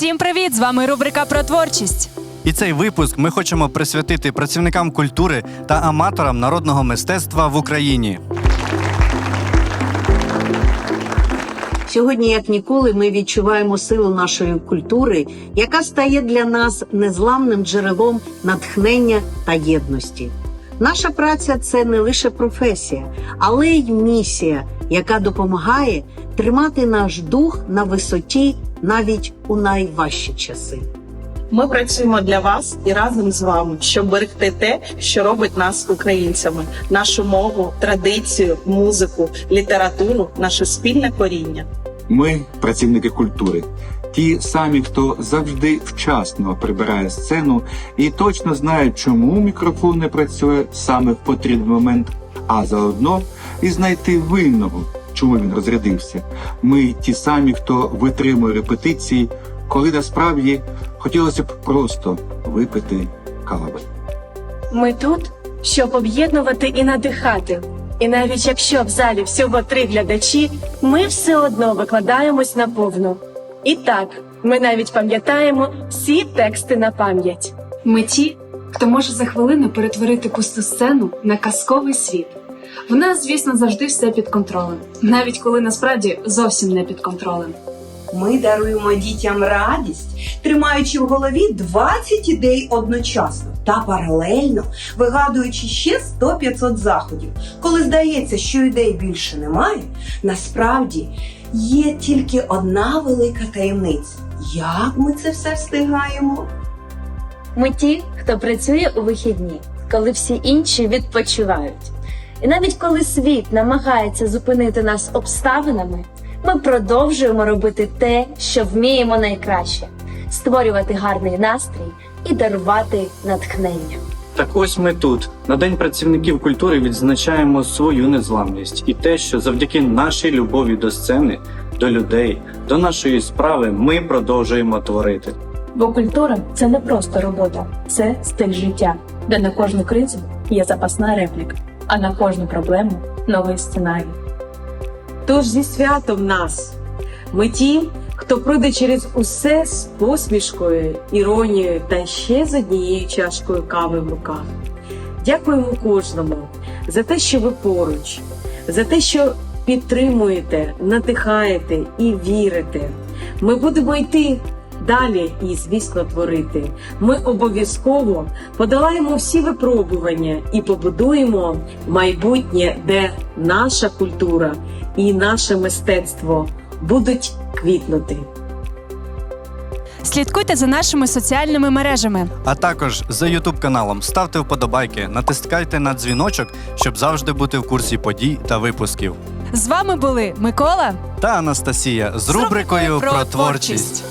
Всім привіт! З вами рубрика про творчість. І цей випуск ми хочемо присвятити працівникам культури та аматорам народного мистецтва в Україні. Сьогодні, як ніколи, ми відчуваємо силу нашої культури, яка стає для нас незламним джерелом натхнення та єдності. Наша праця це не лише професія, але й місія, яка допомагає тримати наш дух на висоті навіть у найважчі часи. Ми працюємо для вас і разом з вами, щоб берегти те, що робить нас українцями, нашу мову, традицію, музику, літературу, наше спільне коріння. Ми працівники культури, ті самі, хто завжди вчасно прибирає сцену і точно знає, чому мікрофон не працює саме в потрібний момент, а заодно і знайти винного, чому він розрядився. Ми ті самі, хто витримує репетиції, коли насправді хотілося б просто випити кави. Ми тут, щоб об'єднувати і надихати. І навіть якщо в залі всього три глядачі, ми все одно викладаємось наповну. І так, ми навіть пам'ятаємо всі тексти на пам'ять. Ми ті, хто може за хвилину перетворити пусту сцену на казковий світ. В нас, звісно, завжди все під контролем, навіть коли насправді зовсім не під контролем. Ми даруємо дітям радість, тримаючи в голові 20 ідей одночасно та паралельно вигадуючи ще 100-500 заходів. Коли здається, що ідей більше немає, насправді є тільки одна велика таємниця. Як ми це все встигаємо? Ми ті, хто працює у вихідні, коли всі інші відпочивають. І навіть коли світ намагається зупинити нас обставинами, ми продовжуємо робити те, що вміємо найкраще створювати гарний настрій і дарувати натхнення. Так ось ми тут. На День працівників культури відзначаємо свою незламність і те, що завдяки нашій любові до сцени, до людей, до нашої справи ми продовжуємо творити. Бо культура це не просто робота, це стиль життя, де на кожну кризу є запасна репліка, а на кожну проблему новий сценарій. Тож зі святом нас. Ми ті, хто пройде через усе з посмішкою, іронією та ще з однією чашкою кави в руках. Дякуємо кожному за те, що ви поруч, за те, що підтримуєте, надихаєте і вірите. Ми будемо йти далі і, звісно, творити. Ми обов'язково подолаємо всі випробування і побудуємо майбутнє, де наша культура і наше мистецтво будуть квітнути. Слідкуйте за нашими соціальними мережами. А також за Ютуб каналом ставте вподобайки, натискайте на дзвіночок, щоб завжди бути в курсі подій та випусків. З вами були Микола Та Анастасія з рубрикою про творчість.